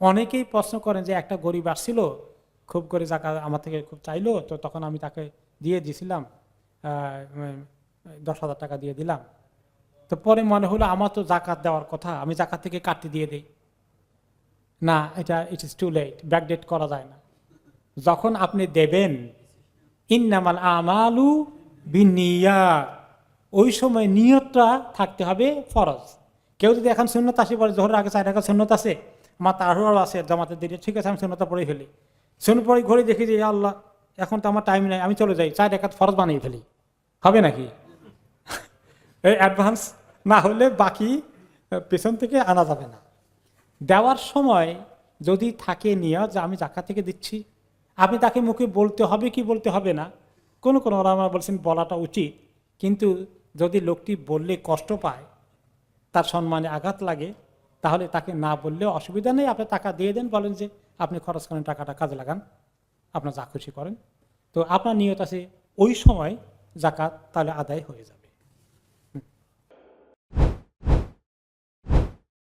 অনেকেই প্রশ্ন করেন যে একটা গরিব আসছিল খুব করে জাকা আমার থেকে খুব চাইলো তো তখন আমি তাকে দিয়ে উম, দশ হাজার টাকা দিয়ে দিলাম। তো পরে মনে হলো আমার তো জাকাত দেওয়ার কথা আমি জাকাত থেকে কাটতে দিয়ে দিই। না এটা it is too late backdate করা যায় না। যখন আপনি দেবেন ইন্নামাল আমালু বিনিয়া ওই সময় নিয়তটা থাকতে হবে ফরজ। কেউ যদি এখন শূন্যত আসে পরে জোহরের আগে চার টাকা শূন্যত আছে আমার তারও আছে জামাতের দিকে, ঠিক আছে, আমি শূন্যতা পড়ে ফেলি। শূন্য পরে ঘরে দেখি যে আল্লাহ, এখন তো আমার টাইম নেই, আমি চলে যাই, চার টাকা ফরজ বানিয়ে ফেলি। হবে নাকি? এই অ্যাডভান্স না হলে বাকি পেছন থেকে আনা যাবে না। দেওয়ার সময় যদি থাকে নিয়ে যে আমি জাকা থেকে দিচ্ছি। আপনি তাকে মুখে বলতে হবে কি বলতে হবে না? কোনো কোনো ওরা বলছেন বলাটা উচিত, কিন্তু যদি লোকটি বললে কষ্ট পায়, তার সম্মানে আঘাত লাগে তাহলে তাকে না বললেও অসুবিধা নেই। আপনি টাকা দিয়ে দেন, বলেন যে আপনি খরচ করেন, টাকাটা কাজে লাগান। আপনার যা খুশি করেন। তো আপনার নিয়ত আছে, ওই সময় জাকাত তাহলে আদায় হয়ে যাবে।